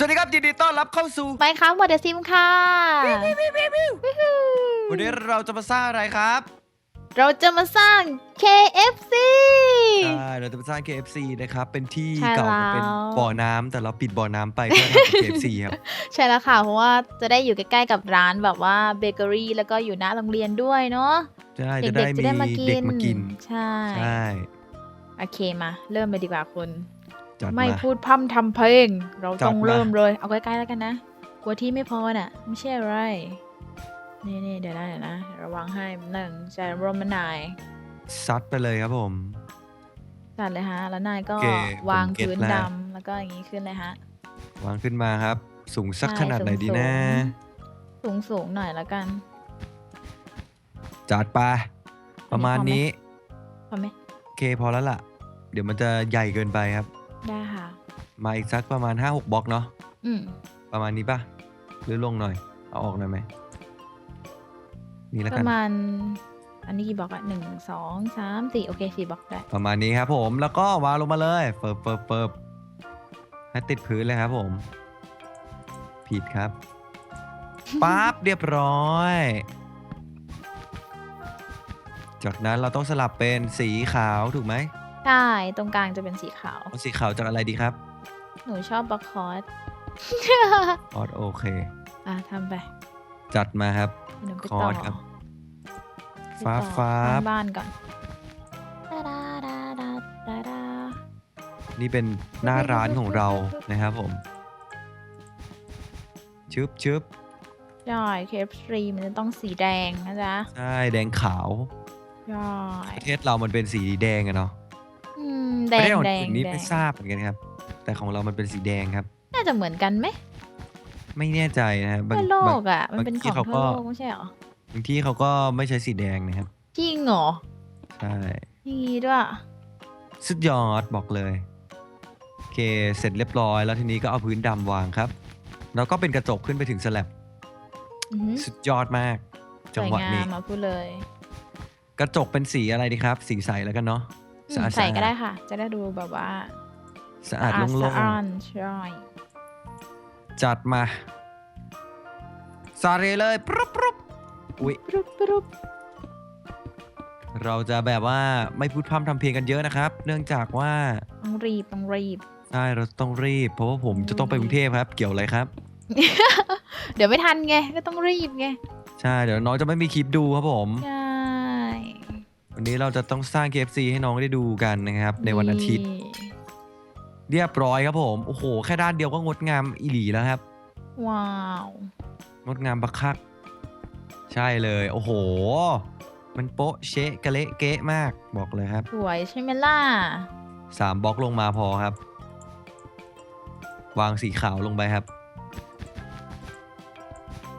สวัสดีครับยินดีต้อนรับเข้าสู่ไปครับวอเดซิมค่ะ วันนี้เราจะมาสร้างอะไรครับเราจะมาสร้าง KFC ใช่เราจะมาสร้าง KFC นะครับเป็นที่ใช่เก่าแล้ว เป็นบ่อน้ำแต่เราปิดบ่อน้ำไปเพื่อทำเป็น KFC ครับใช่แล้วค่ะ เพราะว่าจะได้อยู่ใกล้ๆกับร้านแบบว่าเบเกอรี่แล้วก็อยู่หน้าโรงเรียนด้วยเนาะใช่เด็จะกได้ๆมีจะได้มากินเด็กมากิน ใช่ ใช่ โอเคมา เริ่มเลยดีกว่าคุณ จัดไม่มา พูดพร่ำทำเพลง เราจัดต้องมา เริ่มเลย เอาใกล้ๆแล้วกันนะ กลัวที่ไม่พอน่ะ ไม่ใช่อะไร นี่นี่เดี๋ยวนะเดี๋ยวนะ ระวังให้หนึ่งใส่รวมมานายซัดไปเลยครับผม จัดเลยฮะ แล้วนายก็โอเผมวางเก็ตพื้นแล้ว ดำแล้วก็อย่างนี้ขึ้นเลยฮะ วางขึ้นมาครับ สูงสักใช่ขนาดไหนดีนะ สูงๆสูงๆหน่อยแล้วกัน จัดไปประมาณพอไหมนี้พอไหมโอเคพอแล้วล่ะ เดี๋ยวมันจะใหญ่เกินไปครับ ได้ค่ะ มาอีกสักประมาณ 5-6บล็อกเนาะ อืม ประมาณนี้ป่ะ หรือลงหน่อย เอาออกหน่อยไหม นี่แล้วปกัน ระมาณ อันนี้กี่บล็อกอะหนึ่งสองสามสี่โอเคสี่บล็อกได้ ประมาณนี้ครับผม แล้วก็วางลงมาเลยเฟิบเฟิบเฟิบให้ติดพื้นเลยครับผม ผิดครับ ปั๊บ เรียบร้อย จากนั้นเราต้องสลับเป็นสีขาวถูกไหม ใช่ตรงกลางจะเป็นสีขาวเอาสีขาวจากอะไรดีครับหนูชอบบล็อกคอร์สออดโอเค อะทำไปจัดมาครับ เดี๋ยวไปคอต่อร์สครับไปฟ้าต่อฟ้าสร้างบ้านก่อนดาดาดาดาดาดานี่เป็นหน้าร้านของเรานะครับผมชึบชึบใช่เคฟสตรีมันจะต้องสีแดงนะจ๊ะใช่แดงขาวใช่ประเทศเรามันเป็นสีแดงอะเนาะ อืมปแดระเทงศแดอื่งนนี่แดไม่งทราบเหมือนกันครับ แต่ของเรามันเป็นสีแดงครับ น่าจะเหมือนกันไหมไม่แน่ใจนะครับบางทั่วโลบาง กอะ มันเป็นบางขที่องเขาทั่วก็โลกไม่ใช่เหรอบางที่เขาก็ไม่ใช้สีแดงนะครับ จริงเหรอใช่นี่ด้วย สุดยอดบอกเลย โอเค เสร็จเรียบร้อย แล้วทีนี้ก็เอาพื้นดำวางครับ แล้วก็เป็นกระจกขึ้นไปถึงสแลบอื้อหือสุดยอดมาก สจังวยหวะงานี้มมาพูดเลย กระจกเป็นสีอะไรดีครับ สีใสแล้วกันเนาะอืม สะอาดใส่สะอาดก็ได้ค่ะ จะได้ดูแบบว่า สะอาดสะโล่สะงอ้านใช่ๆจัดมาสาเรเลยปรุบปรุบอุ๊ยปรุบปรุบเราจะแบบว่าไม่พูดพร่ำทำเพลงกันเยอะนะครับ เนื่องจากว่าต้องรีบต้องรีบใช่เราต้องรีบ เพราะว่าผมจะต้องไปกรุงเทพครับ เกี่ยวอะไรครับ เดี๋ยวไม่ทันไงก็ต้องรีบไงใช่เดี๋ยวน้องจะไม่มีคลิปดูครับผมใช่ วันนี้เราจะต้องสร้าง KFC ให้น้องได้ดูกันนะครับ ในวันอาทิตย์ เรียบร้อยครับผม โอ้โห แค่ด้านเดียวก็งดงามอีหลีแล้วครับ ว้าว งดงามบักคัก ใช่เลย โอ้โห มันโป๊ะเชะกะเละเกะมากบอกเลยครับสวยใช่ไหมล่ะสามบล็อกลงมาพอครับ วางสีขาวลงไปครับ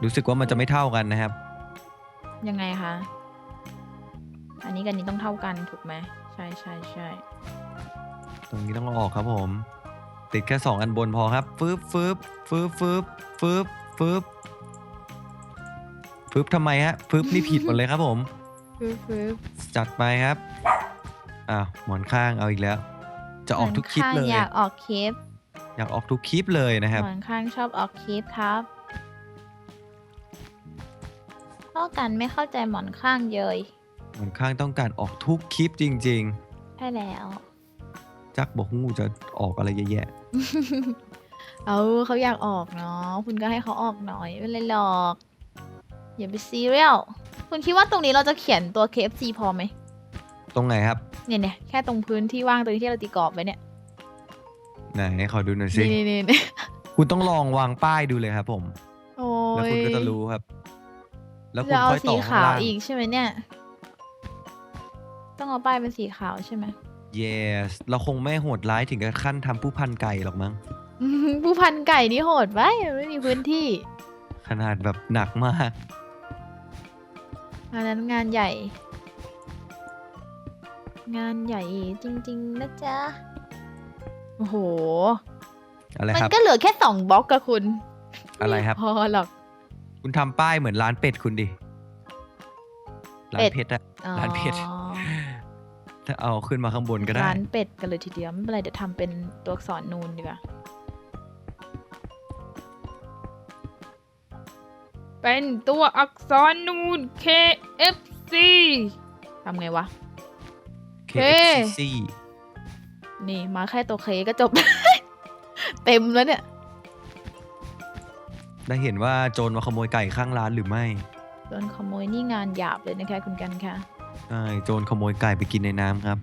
รู้สึกว่ามันจะไม่เท่ากันนะครับ ยังไงคะ อันนี้กับอันนี้ต้องเท่ากันถูกไหมใช่ใช่ใช่ตรงนี้ต้องเอาออกครับผม ติดแค่สองอันบนพอครับฟืบฟืบฟืบฟืบฟืบฟืบฟืบทำไมฮะฟืบนี่ผิดหมดเลยครับผมฟึบฟึบจัดไปครับอ้าวหมอนข้างเอาอีกแล้ว จะออกทุกคลิปหมอนเลข้างยอยากออกคลิป อยากออกทุกคลิปเลยนะครับหมอนข้างชอบออกคลิปครับเข้ากันไม่เข้าใจหมอนข้างเยย หมอนข้างต้องการออกทุกคลิปจริง ใช่แล้ว ๆ จักบอกงูจะออกอะไรเยอะแยะเอาเขาอยากออกเนาะคุณก็ให้เขาออกหน่อยไม่เป็นไรหรอก อย่าไปซีเรียลคุณคิดว่าตรงนี้เราจะเขียนตัว KFC พอไหมตรงไหนครับ เนี่ยเนี่ยแค่ตรงพื้นที่ว่างตรงที่เราตีกรอบไว้เนี่ยไหนขอดูหน่อยสินี่นี่นี่คุณต้องลองวางป้ายดูเลยครับผม โอ้แล้วยคุณก็จะรู้ครับ แล้วคุณจะเอาค่อยสีต่อข้างขาวล่างอีกใช่ไหมเนี่ย ต้องเอาป้ายเป็นสีขาวใช่ไหม yes เราคงไม่โหดร้ายถึงกับขั้นทำผู้พันไก่หรอกมั้ง ผู้พันไก่นี่โหดไปไม่มีพื้นที่ ขนาดแบบหนักมาก อันนั้นงานใหญ่ งานใหญ่จริง ๆ นะจ๊ะ โอ้โห อะไรมัครับ ก็เหลือแค่สองบล็อกกับคุณอะไรครับ ม่พอหรอก คุณทำป้ายเหมือนร้านเป็ดคุณดิ ร้าเป็นดเพชรอะอ๋อร้านเพชร เอาขึ้นมาข้างบนก็ได้ร้านเป็ดกันเลยทีเดียวไม่เป็นไรเดี๋ยวทำเป็นตัวอักษรนูนดีกว่าเป็นตัวอักษรนูน KFC ทำไงวะ KFC นี่มาแค่ตัวเคก็จบ เต็มแล้วเนี่ย ได้เห็นว่าโจรมาขโมยไก่ข้างร้านหรือไม่โจรขโมยนี่งานหยาบเลยนะคะคุณกันค่ะ ใช่โจรขโมยไก่ไปกินในน้ำครับ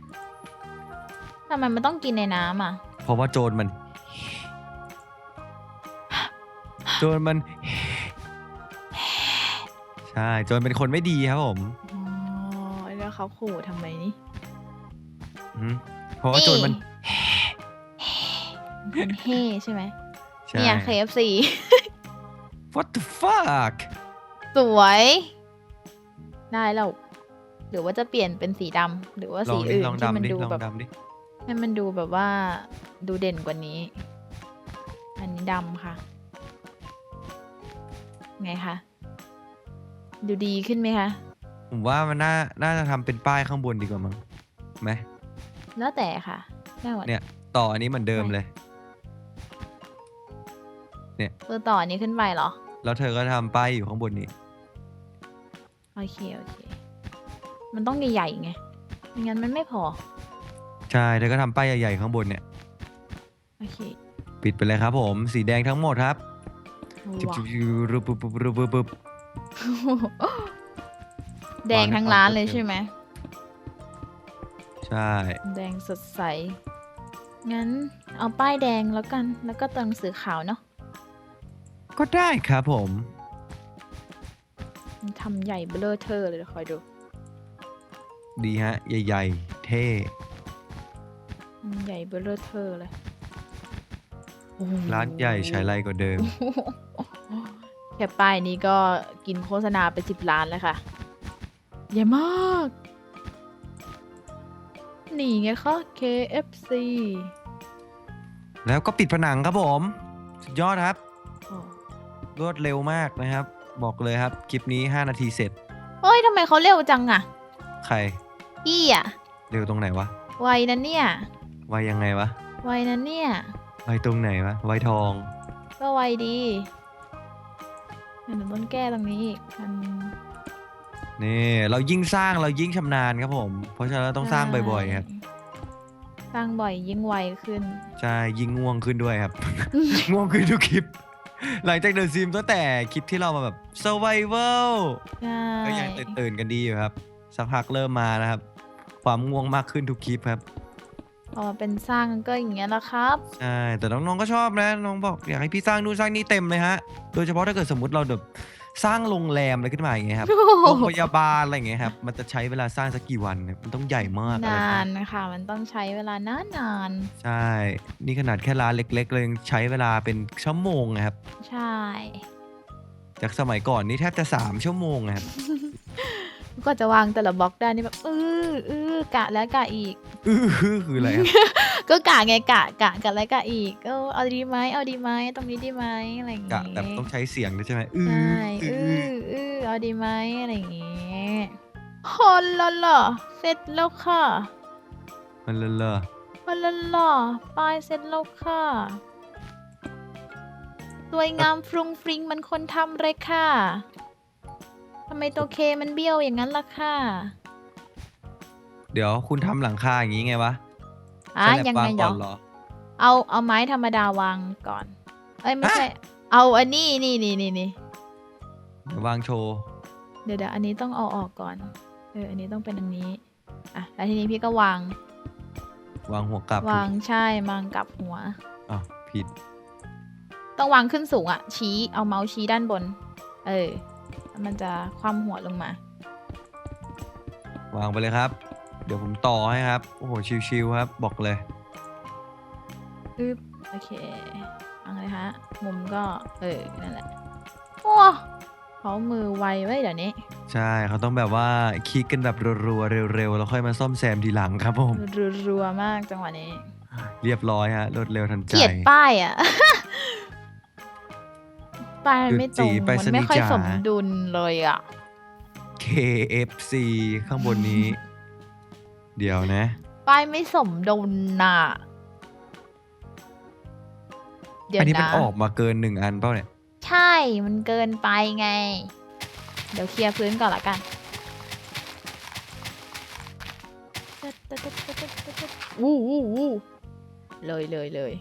ทำไมมันต้องกินในน้ำอะ เพราะว่าโจรมัน โจรมัน ใช่โจรเป็นคนไม่ดีครับผมอ๋อ แล้วเขาขู่ทำไมนี่ อืมเพราะว่าโจรมัน มันเฮ่ใช่ไหมใช่ เนี่ย KFC What the fuck สวย ได้แล้ว หรือว่าจะเปลี่ยนเป็นสีดำหรือว่าลอสีงดิอื่นลองที่มันดำดิดูลองแบบ ดำดิให้มันดูแบบว่าดูเด่นกว่านี้ อันนี้ดำค่ะ ไงคะดูดีขึ้นไหมคะ ผมว่ามันน่าน่าจะทำเป็นป้ายข้างบนดีกว่ามั้งไหมแล้วแต่ค่ะได้หมดเนี่ย ต่ออันนี้เหมือนเดิมเลย ตัวต่ออันนี้ขึ้นไปเหรอ แล้วเธอก็ทำป้ายอยู่ข้างบนนี้ โอเค โอเค มันต้องใหญ่ๆไงไม่งั้นมันไม่พอ ใช่เธอก็ทำป้ายใหญ่ๆข้างบนเนี่ย โอเคปิดไปเลยครับผม สีแดงทั้งหมดครับจุ๊บว้าจุ๊บจุ๊บรุบปุ๊บปุ๊บรุบปุ๊บปุ๊บแดงทั้งร้านเลยใช่ไหม ใช่ แดงสดใส งั้นเอาป้ายแดงแล้วกัน แล้วก็ตัวหนังสือขาวเนาะก็ได้ครับผม มันทำใหญ่เบลอเทอร์เลยเดี๋ยวคอยดู ดีฮะ ใหญ่ๆ เท่มันใหญ่เบลอเทอร์เลยโอ้โร้านใหญ่ใช้ไรกว่าเดิม แค่ป้ายนี้ก็กินโฆษณาไปสิบล้านแล้วค่ะ ใหญ่มาก นี่ไงคะ KFC แล้วก็ปิดผนังครับผม สุดยอดครับอ๋อรวดเร็วมากนะครับ บอกเลยครับ คลิปนี้ 5 นาทีเสร็จเฮ้ยทำไมเขาเร็วจังอะใคร พี่อะเร็วตรงไหนวะไวนะเนี่ย ไวยังไงวะไวนะเนี่ย ไวตรงไหนวะไวทอง ก็ไวดีเดี๋ยวหนูต้องแก้ตรงนี้อีกมันนี่เรายิ่งสร้างเรายิ่งชำนาญครับผม เพราะฉะนั้นเราต้องสร้างบ่อยๆครับ สร้างบ่อยยิ่งไวขึ้น ใช่ยิ่งง่วงขึ้นด้วยครับ ง่วงขึ้นทุกคลิป หลังจากเดอะซิมตั้งแต่คลิปที่เรามาแบบ survival ใช่ก็ยังตื่นตื่นๆกันดีอยู่ครับ สักพักเริ่มมานะครับ ความง่วงมากขึ้นทุกคลิปครับพอมาเป็นสร้างก็อย่างเงี้ยแหละครับ ใช่แต่น้องๆก็ชอบนะน้องบอกอยากให้พี่สร้างนู่นสร้างนี่เต็มเลยฮะโดยเฉพาะถ้าเกิดสมมติเราแบบสร้างโรงแรมอะไรขึ้นมาอย่างเงี้ยครับโรงพยาบาลอะไรอย่างเงี้ยครับมันจะใช้เวลาสร้างสักกี่วันเนี่ยมันต้องใหญ่มากอะไรนาเงี้นยนะคะมันต้องใช้เวลานานนานใช่นี่ขนาดแค่ร้านเล็กๆเลยยังใช้เวลาเป็นชั่วโมงนะครับ ๆใช่ จากสมัยก่อนนี่แทบจะสามชั่วโมงนะครับ ก็จะวางแต่ละบล็อกได้นี่แบบเออเออกะแล้วกะอีก อื้อหือคืออะไรครับ ก็กะไงกะกะกะแล้วกะอีกเออเอาดีไหมเอาดีไหมตรงนี้ดีไหมอะไรอย่างกะงี้แบบต้องใช้เสียงด้วยใช่ไหมอื้อใช่อื้อือออือเอาดีไหมอะไรอย่างงี้คนละล่ะเสร็จแล้วค่ะมันเลอะเลอะคนละล่ะป้ายเสร็จแล้วค่ะสวยงามฟรุงฟริงมันคนทำเลยค่ะ ทำไมตัวเคมันเบี้ยวอย่างนั้นล่ะค่ะเดี๋ยวคุณทำหลังคาอย่างงี้ไงวะอะใช้แหลยังปไงวางเหรก่ออนเหรอ เอาเอาไม้ธรรมดาวางก่อน เอ้ยไม่ฮะใช่ เอาอันนี้นี่นี่นี่นี่เดี๋ยววางโชว์ เดี๋ยวเดี๋ยวอันนี้ต้องเอาออกก่อน เอออันนี้ต้องเป็นอันนี้อะแล้วทีนี้พี่ก็วางวางหัวกลับวางใช่วางกลับหัว อ้าวผิด ต้องวางขึ้นสูงอะ่ะ ชี้เอาเมาส์ชี้ด้านบน เออแล้ว มันจะคว่ำหัวลงมา วางไปเลยครับ เดี๋ยวผมต่อให้ครับ โอ้โห ชิวๆครับ บอกเลย อึ๊บโอเควางเลยฮะ มุมก็เออ นั่นแหละ โอ้เขามือไวไว้ยเดี๋ยวนี้ใช่เขาต้องแบบว่าคลิกกันแบบรัวๆเร็วๆ แล้วค่อยมาซ่อมแซมทีหลังครับผม รัวๆมากจังหวะนี้ เรียบร้อยฮะ รวดเร็วทันใจ เกลียดป้ายอะ ป้ายมันไม่ตรงจุดจีไปมันสนีไม่ค่อยจ๋า สมดุลเลยอะ KFC ข้างบนนี้ เดี๋ยวนะ ป้ายไม่สมดุลน่ะ เดี๋ยวอันนี้มันนะ ออกมาเกินหนึ่งอันเปล่าเนี่ย ใช่ มันเกินไปไง เดี๋ยวเคลียร์พื้นก่อนละกัน วู้วู้วู้เลยเลยเลย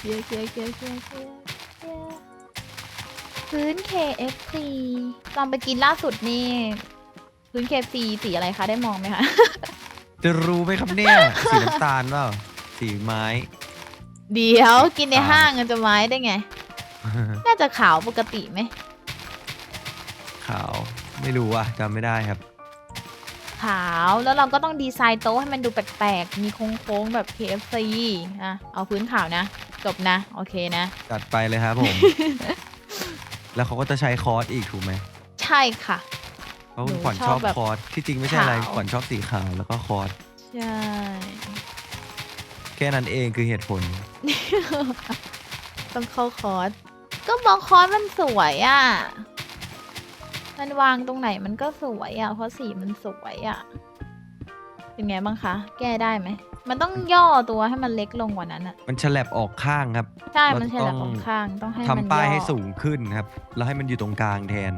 เคลียร์เคลียร์เคลียร์เคลียร์เคลียร์เคลียร์พื้น KFC ตอนไปกินล่าสุดนี่ พื้น KFC สีอะไรคะ ได้มองไหมคะ จะรู้ไหมครับเนี่ย สีน้ำตาลเปล่าสีไม้ เดี๋ยวกินในห้างจะไม้ได้ไง น่าจะขาวปกติไหม ขาว ไม่รู้อะจำไม่ได้ครับ ขาวแล้วเราก็ต้องดีไซน์โต๊ะให้มันดูแปลกๆ มีโค้งๆแบบ KFC อะ เอาพื้นขาวนะ จบนะ โอเคนะ จัดไปเลยครับผม แล้วเขาก็จะใช้คอร์สอีกถูกไหมใช่ค่ะ เพราะคุณหนูขวัญชชออบบแบบคอร์สที่จริงไม่ใช่อะไรขาว ขวัญชอบสีขาวแล้วก็คอร์สใช่ แค่นั้นเองคือเหตุผล ต้องเข้าคอร์สก็บล็อกคอร์สมันสวยอะ่ะ มันวางตรงไหนมันก็สวยอะ่ะ เพราะสีมันสวยอะ่ะ เป็นไงบ้างคะ แก้ได้ไหม มันต้องย่อตัวให้มันเล็กลงกว่านั้นอะมันฉลับออกข้างครับ ใช่เรามันจะใช่แหละต้ขององข้าง ต้องให้ทำมันป้ายย่อให้สูงขึ้นครับ แล้วให้มันอยู่ตรงกลางแทน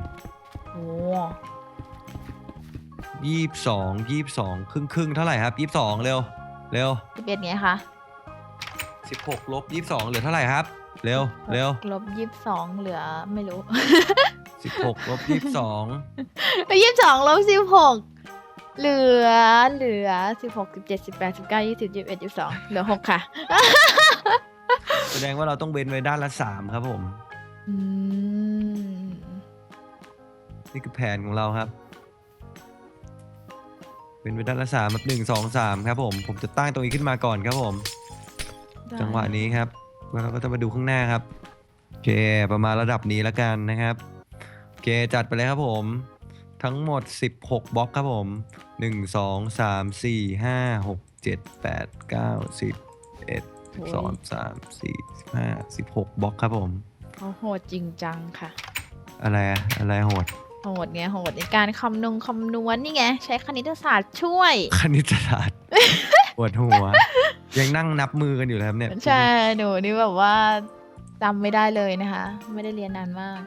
โอ้ยี่สองยี่สองครึ่งครึ่งๆเท่าไหร่ครับยี่สองเร็ว เร็วสิบเอ็ดไงคะสิบหกลบยี่สองเหลือเท่าไหร่ครับ เร็ว เร็ว ลบยี่สิบสองเหลือไม่รู้สิบหกลบยี่สองยี่สิบสองลบสิบหก เหลือเหลือสิบหกสิบเจ็ดสิบแปดสิบเก้ายี่สิบยี่สิบเอ็ดยี่สิบสองเหลือหกค่ะแสดงว่าเราต้องเว้นไว้ด้านละสามครับผม อืมนี่คือแผนของเราครับ เป็นไปด้านละสามแบบหนึ่งสองสามครับผม ผมจะตั้งตรงนี้ขึ้นมาก่อนครับผม ได้จังหวะนี้ครับแล้วเราก็จะมาดูข้างหน้าครับโอเคประมาณระดับนี้แล้วกันนะครับโอเคจัดไปเลยครับผม ทั้งหมด 16 บล็อกครับผม 1 2 3 4 5 6 7 8 9 10 11 12 13 14 15 16 บล็อกครับผม เขาโหดจริงจังค่ะ อะไรอะอะไรโหด โหดไงโหดในการคำนงคำนวณนี่ไง ใช้คณิตศาสตร์ช่วย คณิตศาสตร์ ปวดหัว ยังนั่งนับมือกันอยู่เลยครับเนี่ย ใช่ หนูนี่แบบว่าจำไม่ได้เลยนะคะ ไม่ได้เรียนนานมาก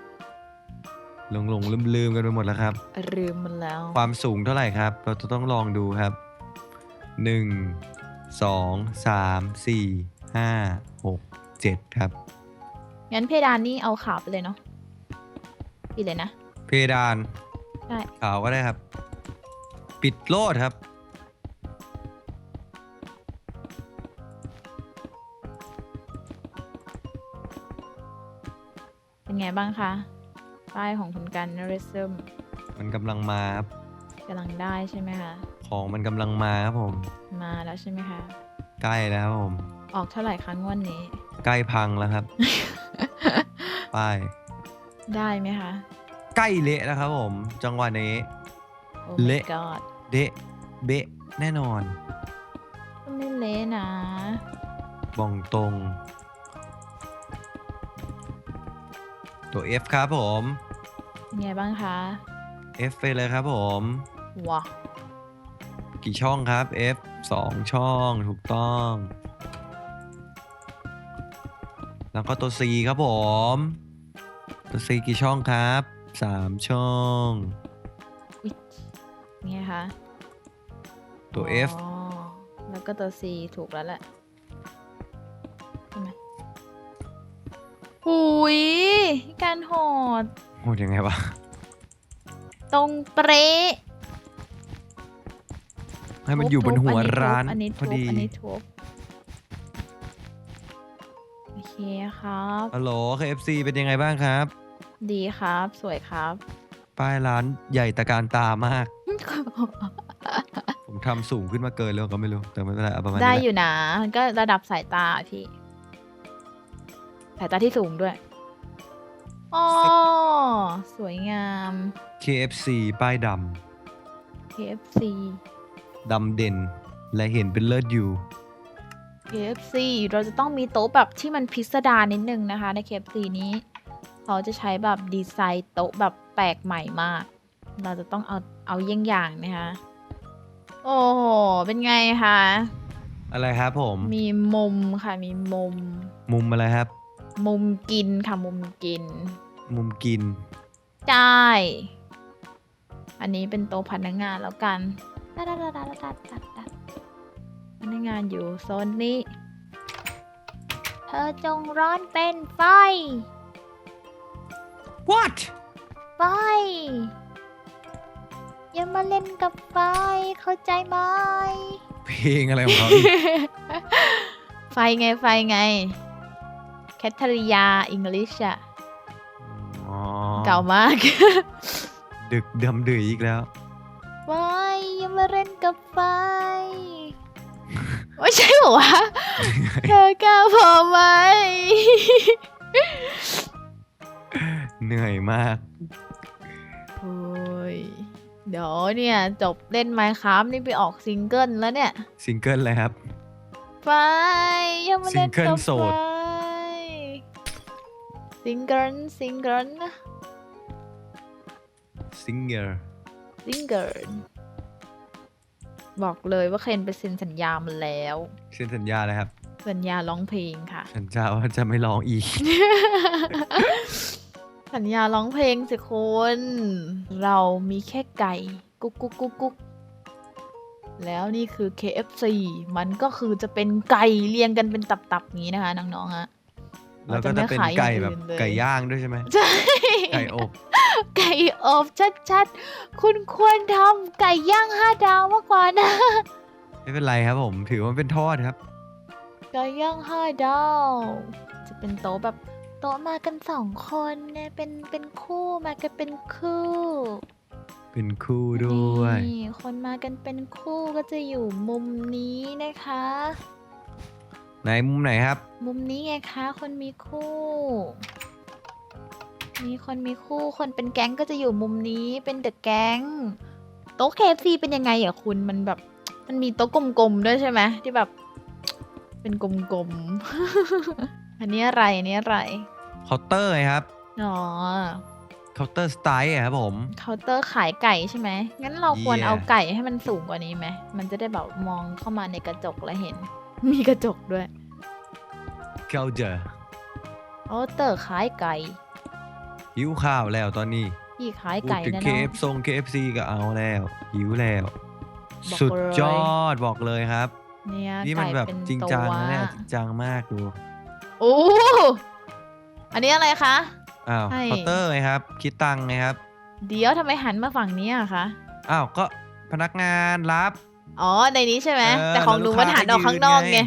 หลงหลงลืมลืมๆกันไปหมดแล้วครับ ลืมมันแล้ว ความสูงเท่าไหร่ครับ เราจะต้องลองดูครับหนึ่งสองสามสี่ห้าหกเจ็ดครับ งั้นเพดานนี่เอาขาวไปเลยเนาะปิดเลยนะ เพดานได้ ขาวก็ได้ครับ ปิดโลดครับ เป็นไงบ้างคะ ป้ายของคุณกันเรซึมมันกำลังมาครับกำลังได้ใช่ไหมคะของมันกำลังมาครับผม มาแล้วใช่ไหมคะ ใกล้แล้วครับผม ออกเท่าไหร่คะงวดนี้ ใกล้พังแล้วครับ ป้าย ได้ไหมคะใกล้เละแล้วครับผม จังหวะนี้ โอ้ my เละ god เดะเบะแน่นอนก็ไม่เละนะ บ่องตรง ตัว F ครับผม เป็นไงบ้างคะ F ไปเลยครับผมว้ากี่ช่องครับ F สองช่องถูกต้อง แล้วก็ตัว C ครับผม ตัว C กี่ช่องครับสามช่องอุ๊ยเป็นไงคะตัว F อ๋อแล้วก็ตัว C ถูกแล้วแหละใช่ไหมหุยการโหด โหดยังไงวะตรงเป๊ะให้มันอยู่บนหัวทุบร้านอันนี้พทุอบดีอันนี้ทุบโอเคครับ ฮัลโหล KFC เป็นยังไงบ้างครับ ดีครับ สวยครับ ป้ายร้านใหญ่ตะการตามาก ผมทำสูงขึ้นมาเกินแล้วก็ไม่รู้ แต่ไม่เป็นไรเอาประมาณนี้ได้แหละ อยู่นะ มันก็ระดับสายตาอะพี่ สายตาที่สูงด้วย อ๋อ สวยงาม KFC ป้ายด KFC ำ ดำเด่น และเห็นเป็นเลิศอยู่ KFC เราจะต้องมีโต๊ะแบบที่มันพิสดารนิดนึงนะคะใน KFC นี้ เขาจะใช้แบบดีไซน์โต๊ะแบบแปลกใหม่มาก เราจะต้องเอาเอาเยี่ยงอย่างนะคะ โอ้โห เป็นไงคะ อะไรครับผม มีมุมค่ะ มีมุม มุมอะไรครับ มุมกินค่ะ มุมกิน มุมกิน ใช่ อันนี้เป็นโต๊ะพนักงานแล้วกันดัดดัดดัดดัดดัดดัดพนักงานอยู่โซนนี้ เธอจงร้อนเป็นไฟ what ไฟ อย่ามาเล่นกับไฟ เข้าใจไหม เพลงอะไรของเขาอีกไฟไงไฟไง แคทริยาอังกฤษอะอ๋อ เก่ามากดึกดำดื่นอีกแล้วไฟอย่ามาเล่นกับไฟไม่ใช่เหรอวะเธอกล้าพอไหม เหนื่อยมาก โอ้ย เดี๋ยวเนี่ย จบเล่นไมค์ครับนี่ไปออกซิงเกิลแล้วเนี่ย ซิงเกิลเลยครับ ไฟอย่ามาเล่นกับซิงเกิลโสไฟดซิงเกิลซิงเกิล ซิงเกอร์ซิงเกิลบอกเลยว่าเคนไปเซ็นสัญญามาแล้ว เซ็นสัญญาเลยครับ สัญญาร้องเพลงค่ะ สัญญาว่าจะไม่ร้องอีก สัญญาร้องเพลงสิคุณเรามีแค่ไก่ กุ๊กกุ๊กกุ๊กกุ๊กแล้วนี่คือ KFC มันก็คือจะเป็นไก่เรียงกันเป็นตับๆนี้นะคะน้องๆฮะ แล้วก็จะเป็นไก่แบบไก่ย่างด้วยใช่ไหมใช่ไก่อบไก่อบชัดๆ คุณควรทำไก่ย่างห้าดาวมากกว่านะ ไม่เป็นไรครับผม ถือว่าเป็นทอดครับ ไก่ย่างห้าดาว จะเป็นโต๊ะแบบโต๊ะมากันสองคนเนี่ยเป็นเป็นคู่มากันเป็นคู่ เป็นคู่ด้วยนี่คนมากันเป็นคู่ก็จะอยู่มุมนี้นะคะ ไหนมุมไหนครับ มุมนี้ไงคะคนมีคู่ มีคนมีคู่คนเป็นแก๊งก็จะอยู่มุมนี้เป็นเดอะแก๊งโต๊ะเคฟซีเป็นยังไงอะคุณมันแบบ มันมีโต๊ะกลมๆด้วยใช่ไหมที่แบบ เป็นกลมๆ อันนี้อะไรอันนี้อะไรเคาน์เตอร์ไงครับอ๋อเคาน์เตอร์สไตล์ครับผมเคาน์เตอร์ขายไก่ใช่ไหมงั้นเราควร Yeah เอาไก่ให้มันสูงกว่านี้ไหมมันจะได้แบบมองเข้ามาในกระจกแล้วเห็น มีกระจกด้วยเคาน์เตอร์เคาน์เตอร์ขายไก่หิวข้าวแล้วตอนนี้พี่ขายพูดไก่ถึง นะเคน้องฟทรง KFC ก็เอาแล้ว หิวแล้ว บอกสุดเลยยอดบอกเลยครับ เนี่ยนี่มันไก่แบบเป็นจริงจังตัวนะเนี่ยจริงจังมากดูโอ้อันนี้อะไรคะ อ้าวใช่ เคาน์เตอร์ไงครับ คิดตังค์ไงครับเดี๋ยวทำไมหันมาฝั่งนี้อะคะ อ้าวก็พนักงานรับ อ๋อในนี้ใช่ไหมเออแต่ของหนูแล้วลูกมันหันออกค้าข้างนอกก็ยืนไงไง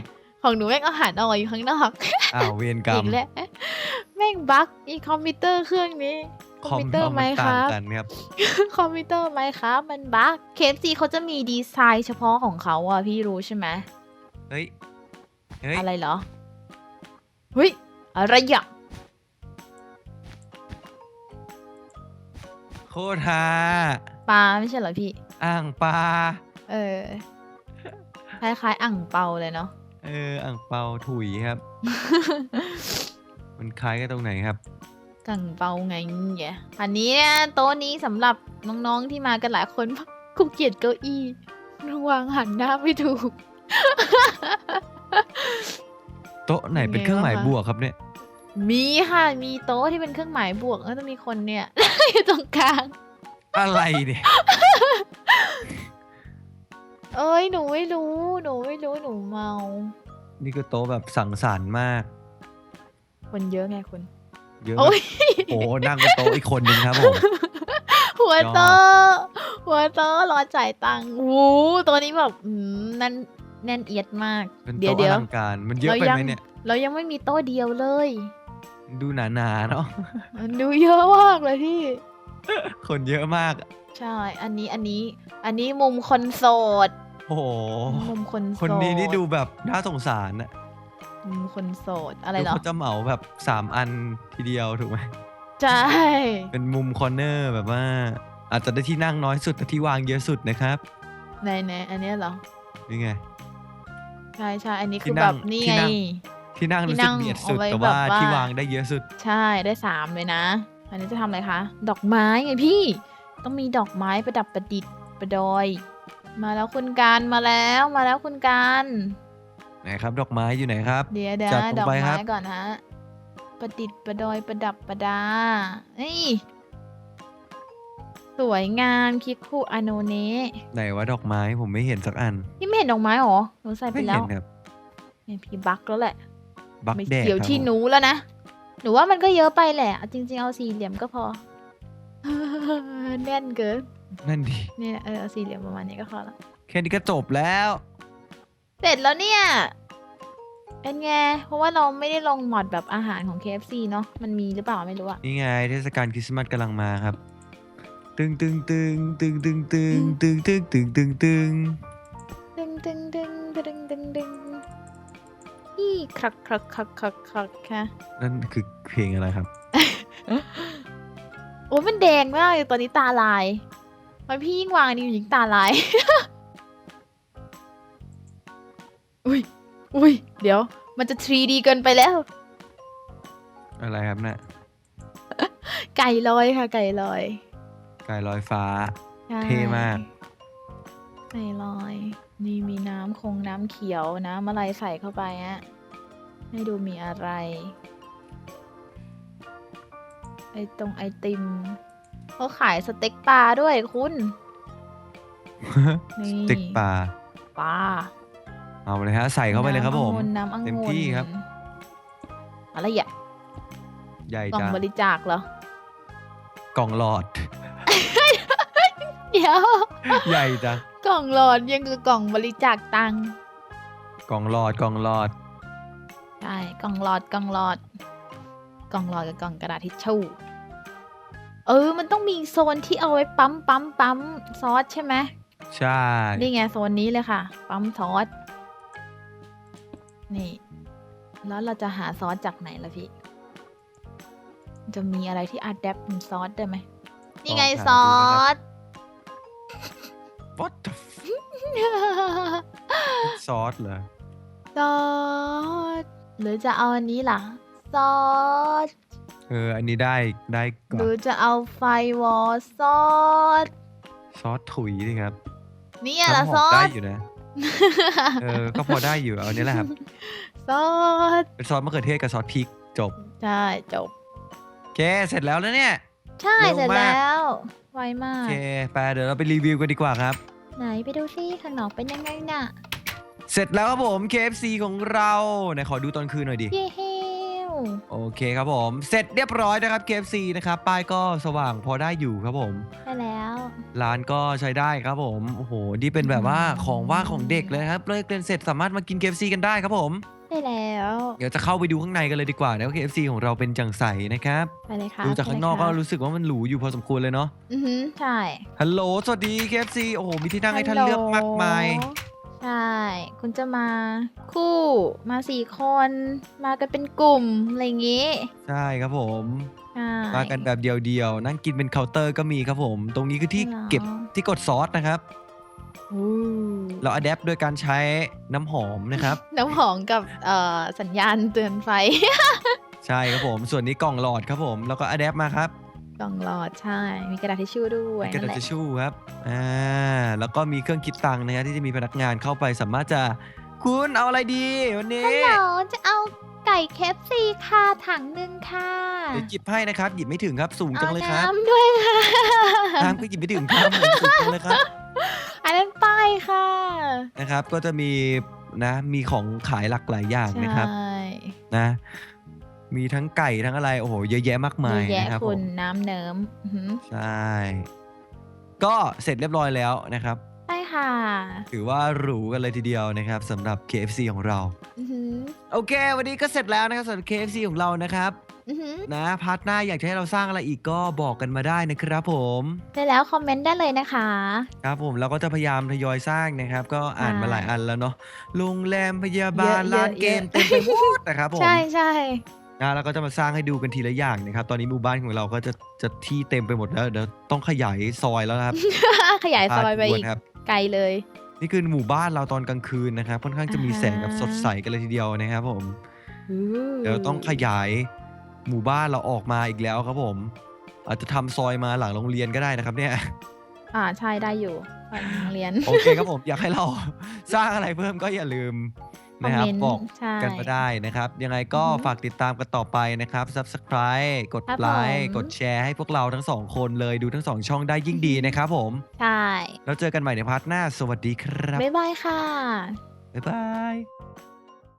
ของหนูแม่งเอาหันออกอยู่ข้างนอกอ้าวเวรกรรอีม กแล้วแม่งบั๊กอีคอมพิวเตอร์เครื่องนี้คอมพิวเตอร์ไหมนคต่างรับกันครับ คอมพิวเตอร์ไหมครับมันบั๊กเคฟซีเขาจะมีดีไซน์เฉพาะของเขาอะพี่รู้ใช่ไหมเฮ้ย เฮ้ย อะไรเหรอเฮ้ยอะไรอะโคตรฮาปลาไม่ใช่เหรอพี่ อ่างปลา เออ คล้ายๆ อ่างเปาเลยเนาะ เอออ่างเปาถุยครับ มันคล้ายกันตรงไหนครับกังเปาไงเนี่ยอันนี้เนี่ยโต๊ะนี้สำหรับน้องๆที่มากันหลายคนกูเกลียดเก้าอี้วางหันหน้าไม่ถูก โต๊ะไหนเป็นเป็นไงเครื่องหมายบ้างคะบวกครับเนี่ย มีค่ะ มีโต๊ะที่เป็นเครื่องหมายบวกแล้วจะมีคนเนี่ยอยู่ตรงกลาง อะไรเนี่ย เอ้ยหนูไม่รู้ หนูไม่รู้หนูเมา นี่ก็โต๊ะแบบสังสรรค์มาก คนเยอะไงคุณ เยอะโอ้ย โอ้โหนั่งบนโต๊ะอีกคนนึงครับผม หัวยอดโตะหัวโตะรอจ่ายตังค์วูตัวนี้แบบอืมแน่นแน่นเอียดมากเป็นเดี๋ยวโต๊ะอเดี๋ยวลังการมันเยอะไปเรายังไหมเนี่ย เรายังไม่มีโต๊ะเดียวเลย ดูหนาๆเนาะมันดูเยอะมากเลยพี่ คนเยอะมาก ใช่ อันนี้อันนี้ อันนี้มุมคนโสด โอ้โห มุมคนโสดคนนี้นี่ดูแบบน่าสงสารอะมุมคนโสดอะไรดูเหรอ เขาจะเหมาแบบสามอันทีเดียวถูกไหม ใช่ เป็นมุมคอร์เนอร์แบบว่า อาจจะได้ที่นั่งน้อยสุดแต่ที่วางเยอะสุดนะครับในในอันเนี้ยเหรอ นี่ไง ใช่ใช่อันนี้ที่คือนั่แบงบนี่ที่ไง นั่ง ที่นั่งที่รู้นั่สึกงเบียดสุดเอาไว้แต่ว่าแบบว่า ที่วางได้เยอะสุด ใช่ได้สามเลยนะ อันนี้จะทำอะไรคะ ดอกไม้ไงพี่ ต้องมีดอกไม้ประดับประดิษฐ์ประดอย มาแล้วคุณการมาแล้วมาแล้วคุณการไหนครับดอกไม้อยู่ไหนครับ เดี๋ยวเดี๋ยวจัดลงดอกไปไม้ครับ ก่อนฮะประดิษฐ์ประดอยประดับประดาเอ้ยสวยงามคิคุอาโนเนะไหนว่าดอกไม้ผมไม่เห็นสักอันนี่ไม่เห็นดอกไม้หรอหนูใส่ไปไม่แล้เห็วนครับเนี่ยพี่บักแล้วแหละ บักไม่แดดเกี่ยวครับที่ผมหนูแล้วนะ หนูว่ามันก็เยอะไปแหละเอาจริง ๆ เอาสี่เหลี่ยมก็พอ แน่นเกิน นั่นดินี่แหละเออเอาสี่เหลี่ยมประมาณนี้ก็พอละแค่นี้ก็จบแล้ว เสร็จแล้วเนี่ยเป็นไงเพราะว่าเราไม่ได้ลงมอดแบบอาหารของ KFC เนาะมันมีหรือเปล่าไม่รู้อะนี่ไงเทศกาลคริสต์มาสกำลังมาครับ ตึงตึงตึงตึงตึงตึงตึงตึงตึงตึงตึงดึงดึงดึงดึงดึงดึงอีครักครักครักครักครักค่ะนั่นคือเพลงอะไรครับ โอ้ยมันแดงมากเลยตอนนี้ตาลาย ทำไมพี่ยิ่งวางนี่ยิ่งตาลาย อุ้ย อุ้ย เดี๋ยว มันจะ 3D เกินไปแล้ว อะไรครับน่ะไก่ลอยค่ะ ไก่ลอยกายลอยฟ้า ใช่เท่มาก ไก่ลอย นี่มีน้ำคงน้ำเขียวน้ำอะไรใส่เข้าไปฮะให้ดูมีอะไร ไอตรงไอติม เขาขายสเต็กปลาด้วยคุณนี่ติ๊กปลาปลาเอาเลยฮะ ใส่เข้าไปเลยครับผม น้ำองุ่นน้ำองุ่นเต็มที่ครับ อะไรอะใหญ่กล่องจ้ะบริจาคเหรอ กล่องหลอด เดี๋ยว ใหญ่จ้ะกล่องหลอดยังคือกล่องบริจาคตังค์ กล่องหลอดกล่องหลอด ใช่ กล่องหลอดกล่องหลอด กล่องหลอดกับกล่องกระดาษทิชชู่ เออ มันต้องมีโซนที่เอาไว้ปั๊มปั๊มปั๊มซอสใช่ไหมใช่ นี่ไงโซนนี้เลยค่ะ ปั๊มซอส นี่ แล้วเราจะหาซอสจากไหนล่ะพี่ จะมีอะไรที่อัดแอปเป็นซอสได้ไหม นี่ไงซอส What the f- ซอสเหรอซอส หรือจะเอาอันนี้ล่ะ ซอส เออ อันนี้ได้ ได้กหว่ารือจะเอาไฟวอลซอสซอสถุยสิครับเนี่ยล่ะน้ำหซออมได้สอยู่นะ เออ ก็พอได้อยู่เอาเนี้ยแหละครับ ซอสเป็นซอสมะเขือเทศกับซอสพริกจบใช่จบ โอเคเสร็จแล้วแล้วเนี่ย ใช่เร็วเสร็จมากแล้ว ไวมาโอก เคไปเดี๋ยวเราไปรีวิวกันดีกว่าครับ ไหนไปดูซิข้างนอกเป็นยังไงน่ะ เสร็จแล้วครับผม KFC ของเราไหนขอดูตอนคืนหน่อยดิ เย้เฮว โอเคครับผม เสร็จเรียบร้อยนะครับ KFC นะครับ ป้ายก็สว่างพอได้อยู่ครับผมได้แล้ว ร้านก็ใช้ได้ครับผม โอ้โห นี่เป็นแบบว่าของว่างของเด็กเลยนะครับ เลิกเรียนเสร็จสามารถมากิน KFC กันได้ครับผมได้แล้ว เดี๋ยวจะเข้าไปดูข้างในกันเลยดีกว่านะว่า KFC ของเราเป็นจังใสนะครับ ไปเลยค่ะดูจากข้างนอกไปก็เลยค่ะรู้สึกว่ามันหรูอยู่พอสมควรเลยเนาะ อือหือใช่ ฮัลโหล สวัสดี KFC โอ้โห มีที่นั่งให้ท่านเลือกมากมายฮัลโหล ใช่ คุณจะมาคู่มาสี่คนมากันเป็นกลุ่ม อะไรอย่างงี้ใช่ครับผม ใช่มากันแบบเดียวๆ นั่งกินเป็นเคาน์เตอร์ก็มีครับผม ตรงนี้คือที่เหรอเก็บที่กดซอสนะครับ อู้เราอัดแอปโดยการใช้น้ำหอมนะครับ น้ำหอมกับเอ่อสัญญาณเตือนไฟ ใช่ครับผม ส่วนนี้กล่องหลอดครับผม แล้วก็อัดแอปมาครับ กล่องหลอดใช่ มีกระดาษทิชชู่ด้วยมีกระนั่ดานษแหละทิชชู่ครับ อ่า แล้วก็มีเครื่องคิดตังค์นะครับที่จะมีพนักงานเข้าไปสามารถจะ คุณเอาอะไรดีวันนี้ฮัลโหลจะเอาไก่เคฟซีค่ะถังหนึ่งค่ะเดี๋ยวหยิบให้นะครับ หยิบไม่ถึงครับ สูงจัเอางเลยครับน้ำด้วยค่ะ น้ำก็หยิบไม่ถึงครับผมสูงจังเลยครับ อันนั้นป้ายค่ะนะครับ ก็จะมีนะ มีของขายหลากหลายอย่างนะครับ ใช่ นะ มีทั้งไก่ทั้งอะไร โอ้โห เยอะแยะมากเยมายอะแยะนะครับผคุมณน้ำเนิมอื้อหือใช่ ก็เสร็จเรียบร้อยแล้วนะครับ ใช่ค่ะถือว่าหรูกันเลยทีเดียวนะครับสำหรับ KFC ของเรา อือหือโอเค วันนี้ก็เสร็จแล้วนะครับสำหรับ KFC ของเรานะครับ อือหือนะพาร์ทหน้าอยากจะให้เราสร้างอะไรอีกก็บอกกันมาได้นะครับผมได้แล้วคอมเมนต์ได้เลยนะคะ ครับผมเราก็จะพยายามทยอยสร้างนะครับ ก็อ่านมาหลายอันแล้วเนาะโรงแรมพยาบาลเยอะๆร้านเกมเยอะ เต็มไปหมดนะครับผมใช่ใช่ นะแล้วก็จะมาสร้างให้ดูกันทีละอย่างนะครับ ตอนนี้หมู่บ้านของเราก็จะจะที่เต็มไปหมดแล้วเดี๋ยวต้องขยายซอยแล้วนะครับ ขยายซอยไปพาทัวอีร์กครับ ไกลเลย นี่คือหมู่บ้านเราตอนกลางคืนนะครับค่อนข้างจะมีอ่าฮะแสงแบบสดใสกันเลยทีเดียวนะครับผมอู้เดี๋ยวต้องขยายหมู่บ้านเราออกมาอีกแล้วครับผม อาจจะทำซอยมาหลังโรงเรียนก็ได้นะครับ เนี่ย อ่าใช่ได้อยู่ก่อนโรงเรียนโอเคครับผมอยากให้เราสร้างอะไรเพิ่มก็อย่าลืมคอม นะครับเมนต์บอกใช่กันมาได้นะครับ ยังไงก็อือฮึฝากติดตามกันต่อไปนะครับ Subscribe กดครับไลค์ผม กดแชร์ให้พวกเราทั้งสองคนเลยดูทั้งสองช่องได้ยิ่งดีนะครับผม ใช่ แล้วเจอกันใหม่ในพาร์ทหน้า สวัสดีครับ บ๊ายบายค่ะ บ๊ายบาย